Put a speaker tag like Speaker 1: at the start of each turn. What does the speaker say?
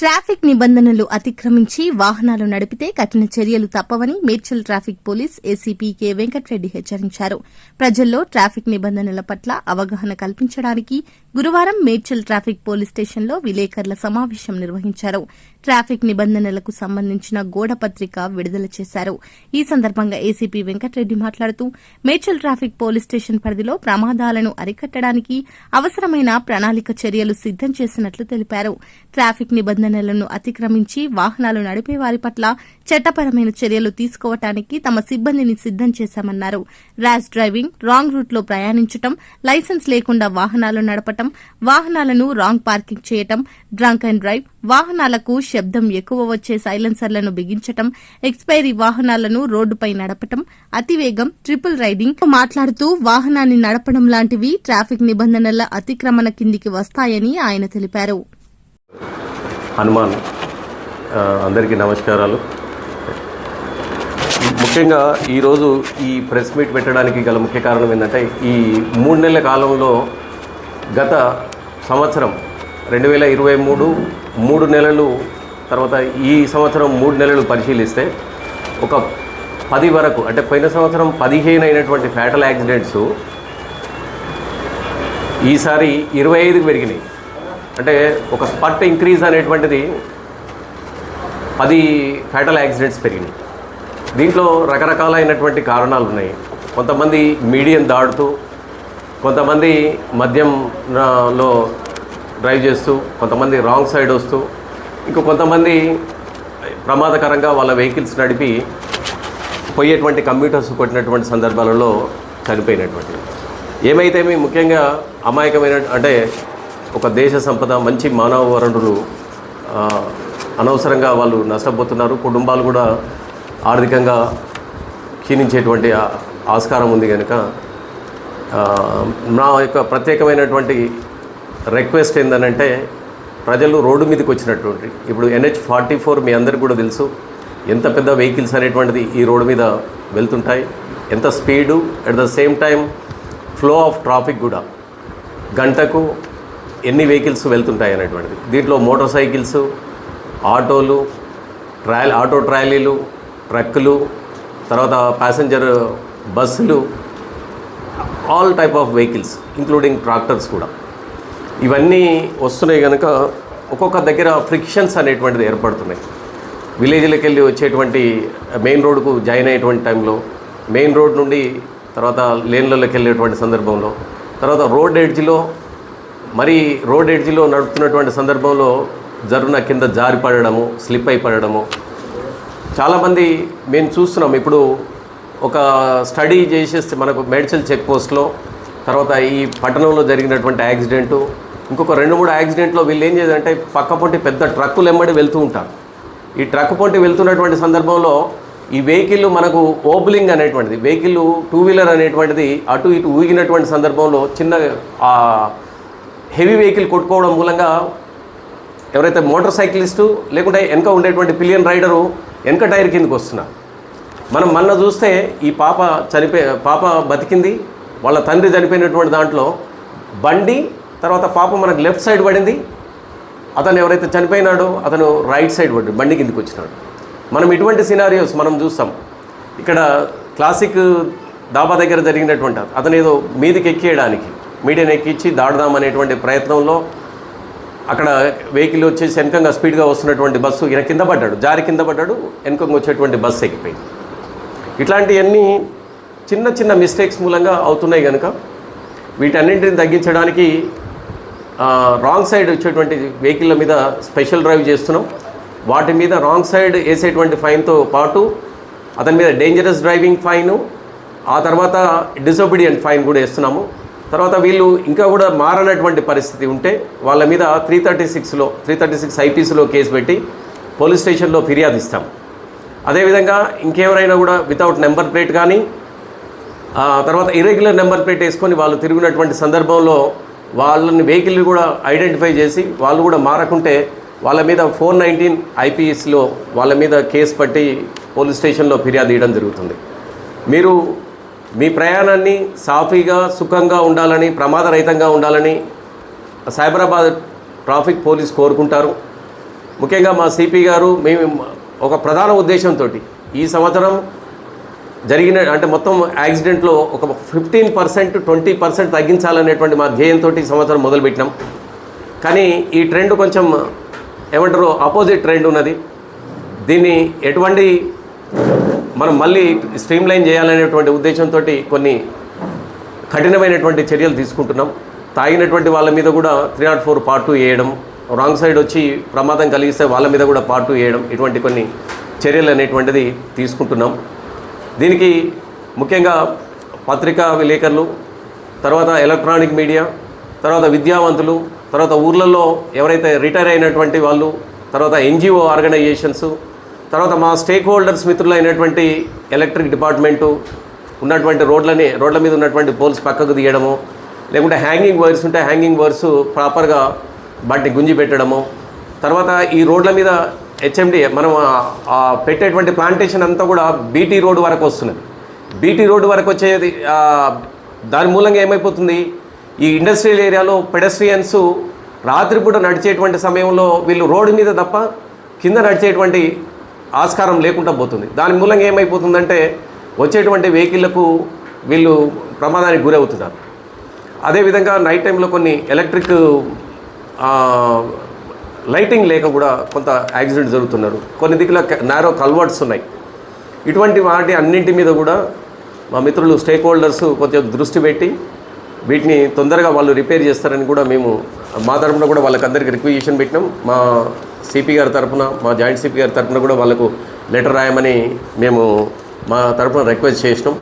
Speaker 1: Traffic నిబంధనలు అతిక్రమించి వాహనాలు నడిపితే కఠిన చర్యలు తప్పవని Medchal traffic police ACP K Venkatreddy హెచ్చరించారు. ప్రజల్లో ట్రాఫిక్ నిబంధనల పట్ల అవగాహన కల్పించడానికి గురువారం మేడ్చల్ ట్రాఫిక్ పోలీస్ స్టేషన్లో విలేకరుల సమావేశం నిర్వహించారు. ట్రాఫిక్ నిబంధనలకు సంబంధించిన గోడ పత్రిక విడుదల చేశారు. ఈ సందర్భంగా ఏసీపీ వెంకట్రెడ్డి మాట్లాడుతూ మేడ్చల్ ట్రాఫిక్ పోలీస్ స్టేషన్ పరిధిలో ప్రమాదాలను అరికట్టడానికి అవసరమైన ప్రణాళిక చర్యలు సిద్దం చేసినట్లు తెలిపారు. ట్రాఫిక్ నిబంధనలను అతిక్రమించి వాహనాలు నడిపే వారి పట్ల చట్టపరమైన చర్యలు తీసుకోవటానికి తమ సిబ్బందిని సిద్దం చేశామన్నారు. ర్యాష్ డ్రైవింగ్ రాంగ్ రూట్లో ప్రయాణించటం లైసెన్స్ లేకుండా వాహనాలు నడపటం వాహనాలను రాంగ్ పార్కింగ్ చేయటం డ్రంక్ అండ్ డ్రైవ్ వాహనాలకు శబ్దం ఎక్కువ వచ్చే సైలెన్సర్లను బిగించటం ఎక్స్పైరీ వాహనాలను రోడ్డుపై నడపటం అతివేగం ట్రిపుల్ రైడింగ్ మాట్లాడుతూ వాహనాన్ని నడపడం లాంటివి ట్రాఫిక్ నిబంధనల అతిక్రమణ కిందికి వస్తాయని ఆయన తెలిపారు.
Speaker 2: హనుమాన్. అందరికీ నమస్కారాలు. ముఖ్యంగా ఈరోజు ఈ ప్రెస్ మీట్ పెట్టడానికి గల ముఖ్య కారణం ఏంటంటే ఈ మూడు నెలల కాలంలో గత సంవత్సరం రెండు వేల ఇరవై మూడు మూడు నెలలు తర్వాత ఈ సంవత్సరం మూడు నెలలు పరిశీలిస్తే ఒక పది వరకు అంటే పోయిన సంవత్సరం పదిహేను అయినటువంటి ఫ్యాటల్ యాక్సిడెంట్స్ ఈసారి ఇరవై ఐదుకు పెరిగినాయి. అంటే ఒక స్పట్ ఇంక్రీజ్ అనేటువంటిది పది ఫ్యాటల్ యాక్సిడెంట్స్ పెరిగినాయి. దీంట్లో రకరకాలైనటువంటి కారణాలు ఉన్నాయి. కొంతమంది మీడియం దాడుతూ కొంతమంది మద్యం లో డ్రైవ్ చేస్తూ కొంతమంది రాంగ్ సైడ్ వస్తూ ఇంకా కొంతమంది ప్రమాదకరంగా వాళ్ళ వెహికల్స్ నడిపి పోయేటువంటి కంప్యూటర్స్ కొట్టినటువంటి సందర్భాలలో చనిపోయినటువంటి ఏమైతే మీ ముఖ్యంగా అమాయకమైన అంటే ఒక దేశ సంపద మంచి మానవ వనరులు అనవసరంగా వాళ్ళు నష్టపోతున్నారు. కుటుంబాలు కూడా ఆర్థికంగా క్షీణించేటువంటి ఆస్కారం ఉంది కనుక నా యొక్క ప్రత్యేకమైనటువంటి రిక్వెస్ట్ ఏంటంటే ప్రజలు రోడ్డు మీదకి వచ్చినటువంటి ఇప్పుడు ఎన్హెచ్ ఫార్టీ ఫోర్ మీ అందరికీ కూడా తెలుసు ఎంత పెద్ద వెహికల్స్ అనేటువంటిది ఈ రోడ్డు మీద వెళ్తుంటాయి ఎంత speed at the same time flow of traffic కూడా గంటకు ఎన్ని వెహికల్స్ వెళ్తుంటాయి అనేటువంటిది. దీంట్లో మోటార్ సైకిల్స్ ఆటోలు ట్రాయల్ ఆటో ట్రాలీలు ట్రక్కులు తర్వాత ప్యాసింజర్ బస్సులు all type of vehicles including tractors కూడా. ఇవన్నీ వస్తున్నాయి కనుక ఒక్కొక్క దగ్గర ఫ్రిక్షన్స్ అనేటువంటిది ఏర్పడుతున్నాయి. విలేజ్లకు వెళ్ళి వచ్చేటువంటి మెయిన్ రోడ్కు జాయిన్ అయ్యేటువంటి టైంలో మెయిన్ రోడ్ నుండి తర్వాత లేన్లలోకి వెళ్ళేటువంటి సందర్భంలో తర్వాత రోడ్ ఎడ్జ్లో మరి రోడ్ ఎడ్జిలో నడుపుతున్నటువంటి సందర్భంలో జరున కింద జారి పడడము స్లిప్ అయి పడడము. చాలామంది మేము చూస్తున్నాం. ఇప్పుడు ఒక స్టడీ చేసేస్తే మనకు మేడ్చల్ చెక్ పోస్ట్లో తర్వాత ఈ పట్టణంలో జరిగినటువంటి యాక్సిడెంటు ఇంకొక రెండు మూడు యాక్సిడెంట్లో వీళ్ళు ఏం చేయాలంటే పక్క పొంటి పెద్ద ట్రక్కులు ఎమ్మడి వెళ్తూ ఉంటారు. ఈ ట్రక్ పొంటి వెళ్తున్నటువంటి సందర్భంలో ఈ వెహికల్ మనకు ఓబ్లింగ్ అనేటువంటిది వెహికల్ టూ వీలర్ అనేటువంటిది అటు ఇటు ఊగినటువంటి సందర్భంలో చిన్న హెవీ వెహికల్ కొట్టుకోవడం మూలంగా ఎవరైతే మోటార్ సైకిలిస్టు లేకుంటే వెనక ఉండేటువంటి పిలియన్ రైడరు వెనక టైర్ కిందకి వస్తున్నారు. మనం మొన్న చూస్తే ఈ పాప చనిపోయి పాప బతికింది వాళ్ళ తండ్రి చనిపోయినటువంటి దాంట్లో బండి తర్వాత పాప మనకు లెఫ్ట్ సైడ్ పడింది అతను ఎవరైతే చనిపోయినాడో అతను రైట్ సైడ్ పడి బండి కిందకి వచ్చినాడు. మనం ఇటువంటి సినారియోస్ మనం చూస్తాం. ఇక్కడ క్లాసిక్ దాబా దగ్గర జరిగినటువంటి అతను ఏదో మీదికి ఎక్కేయడానికి మీడియాను ఎక్కించి దాడదాం అనేటువంటి ప్రయత్నంలో అక్కడ వెహికల్ వచ్చేసి వెనకంగా స్పీడ్గా వస్తున్నటువంటి బస్సు ఈయన కింద పడ్డాడు. జారి కింద పడ్డాడు. వెనకంగా వచ్చేటువంటి బస్సు ఎక్కిపోయింది. ఇట్లాంటివన్నీ చిన్న చిన్న మిస్టేక్స్ మూలంగా అవుతున్నాయి కనుక వీటన్నింటిని తగ్గించడానికి రాంగ్ సైడ్ వచ్చేటువంటి వెహికల్ మీద స్పెషల్ డ్రైవ్ చేస్తున్నాం. వాటి మీద రాంగ్ సైడ్ వేసేటువంటి ఫైన్తో పాటు అతని మీద డేంజరస్ డ్రైవింగ్ ఫైను ఆ తర్వాత డిసోబిడియంట్ ఫైన్ కూడా వేస్తున్నాము. తర్వాత వీళ్ళు ఇంకా కూడా మారనటువంటి పరిస్థితి ఉంటే వాళ్ళ మీద త్రీ థర్టీ సిక్స్లో త్రీ థర్టీ సిక్స్ ఐపీసీలో కేసు పెట్టి పోలీస్ స్టేషన్లో ఫిర్యాదు ఇస్తాం. అదేవిధంగా ఇంకెవరైనా కూడా వితౌట్ నెంబర్ ప్లేట్ కానీ తర్వాత ఇర్రెగ్యులర్ నెంబర్ ప్లేట్ వేసుకొని వాళ్ళు తిరిగినటువంటి సందర్భంలో వాళ్ళని వెహికల్ కూడా ఐడెంటిఫై చేసి వాళ్ళు కూడా మారకుంటే వాళ్ళ మీద ఫోర్ నైన్టీన్ ఐపీఎస్లో వాళ్ళ మీద కేసు పట్టి పోలీస్ స్టేషన్లో ఫిర్యాదు ఇవ్వడం జరుగుతుంది. మీరు మీ ప్రయాణాన్ని సాఫీగా సుఖంగా ఉండాలని ప్రమాదరహితంగా ఉండాలని సైబరాబాద్ ట్రాఫిక్ పోలీస్ కోరుకుంటారు. ముఖ్యంగా మా సిపి గారు మేము ఒక ప్రధాన ఉద్దేశంతో ఈ సంవత్సరం జరిగిన అంటే మొత్తం యాక్సిడెంట్లో ఒక ఫిఫ్టీన్ పర్సెంట్ ట్వంటీ పర్సెంట్ తగ్గించాలనేటువంటి మా ధ్యేయంతో ఈ సంవత్సరం మొదలుపెట్టినాం. కానీ ఈ ట్రెండ్ కొంచెం ఏమంటారు ఆపోజిట్ ట్రెండ్ ఉన్నది. దీన్ని ఎటువంటి మనం మళ్ళీ స్ట్రీమ్ లైన్ చేయాలనేటువంటి ఉద్దేశంతో కొన్ని కఠినమైనటువంటి చర్యలు తీసుకుంటున్నాం. తాగినటువంటి వాళ్ళ మీద కూడా three naught four part two వేయడం రాంగ్ సైడ్ వచ్చి ప్రమాదం కలిగిస్తే వాళ్ళ మీద కూడా పార్ట్ టూ వేయడం ఇటువంటి కొన్ని చర్యలు అనేటువంటిది తీసుకుంటున్నాం. దీనికి ముఖ్యంగా పత్రికా విలేకరులు తర్వాత ఎలక్ట్రానిక్ మీడియా తర్వాత విద్యావంతులు తర్వాత ఊర్లలో ఎవరైతే రిటైర్ అయినటువంటి వాళ్ళు తర్వాత ఎన్జిఓ ఆర్గనైజేషన్స్ తర్వాత మా స్టేక్ హోల్డర్స్ మిత్రులైనటువంటి ఎలక్ట్రిక్ డిపార్ట్మెంటు ఉన్నటువంటి రోడ్లని రోడ్ల మీద ఉన్నటువంటి పోల్స్ పక్కకు తీయడము లేకుంటే హ్యాంగింగ్ వైర్స్ ఉంటే హ్యాంగింగ్ వైర్స్ ప్రాపర్గా వాటిని గుంజి పెట్టడము. తర్వాత ఈ రోడ్ల మీద హెచ్ఎండి మనం పెట్టేటువంటి ప్లాంటేషన్ అంతా కూడా బీటీ రోడ్ వరకు వస్తున్నది. బీటీ రోడ్ వరకు వచ్చేది దాని మూలంగా ఏమైపోతుంది? ఈ ఇండస్ట్రియల్ ఏరియాలో పెడస్ట్రియన్స్ రాత్రిపూట నడిచేటువంటి సమయంలో వీళ్ళు రోడ్డు మీద తప్ప కింద నడిచేటువంటి ఆస్కారం లేకుండా పోతుంది. దాని మూలంగా ఏమైపోతుందంటే వచ్చేటువంటి వెహికల్లకు వీళ్ళు ప్రమాదానికి గురవుతున్నారు. అదేవిధంగా నైట్ టైంలో కొన్ని ఎలక్ట్రిక్ లైటింగ్ లేక కూడా కొంత యాక్సిడెంట్ జరుగుతున్నారు. కొన్ని దిక్కుల నారో కల్వర్ట్స్ ఉన్నాయి. ఇటువంటి వాటి అన్నింటి మీద కూడా మా మిత్రులు స్టేక్ హోల్డర్స్ కొంచెం దృష్టి పెట్టి వీటిని తొందరగా వాళ్ళు రిపేర్ చేస్తారని కూడా మేము మా తరఫున కూడా వాళ్ళకందరికీ రిక్వజిషన్ పెట్టినాం. మా సిపి గారి తరపున మా జాయింట్ సిపి గారి తరపున కూడా వాళ్ళకు లెటర్ రాయమని మేము మా తరపున రిక్వెస్ట్ చేసినాం.